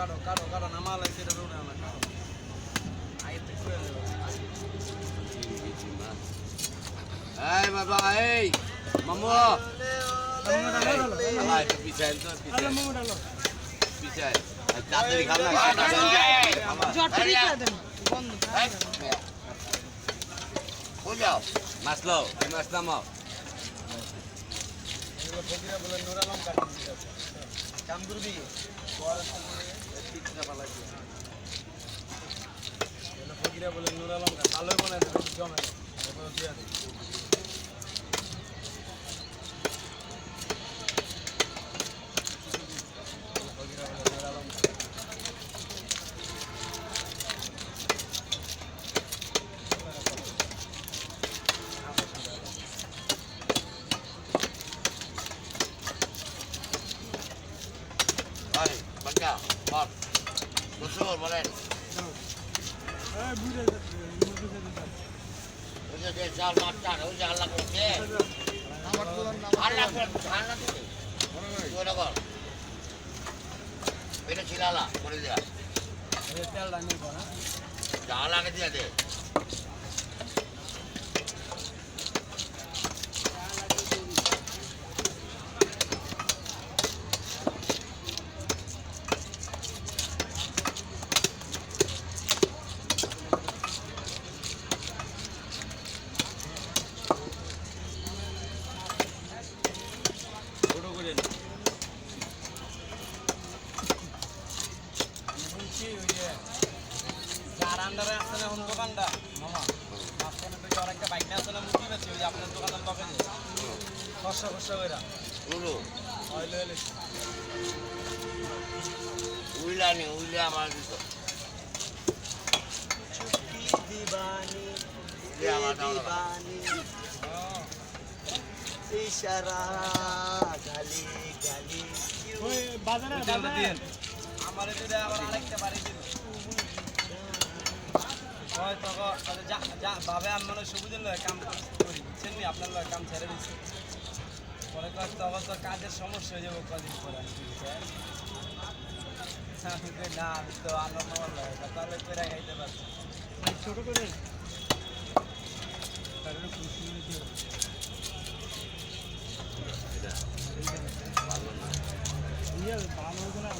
কাটো কাটো কাটো নামা লাগছে এটা শুয়ে যাবে এই বাবা, এই, মামু। পিছায় তো পিছায় তাড়াতাড়ি খাও না খাও যাও। মাছ লো এই মাছ নামাও। এগুলো ফকিরা বলে নুরা লঙ্কা কাম করবি বলে নুরা লঙ্কা ভালোই বানাই দেবে জমে কর এটা ছিল করে দেয়া জাল আগে দিয়ে দে ছোট করে নি। আমি বলছি ওই যে যার আন্ডারে আছে না এখন দোকানটা মামা মাঝখানে তো আর একটা বাইক আছে না মুখি আছে ওই আপনার দোকানের লগে যে। খসা খসা উইলা নি উইলা আমার দিত দিবানি এ আমার দাও না। ইশারা গালি গালি। দিন আমার যদি আবার আরেকটা বাড়ি বাবে আমি মনে সুবিধের লয় কাম করি বুঝছেন নি? আপনার লয় কাম ছেড়ে দিচ্ছি পরে কয়েক তখন তো কাজের সমস্যা হয়ে যাব কদিন পরে হ্যাঁ? না আমি তো আলো খবর লয় তাহলে করে খাইতে পারছি। মানে ছোট করে? ভালো না। ভালো না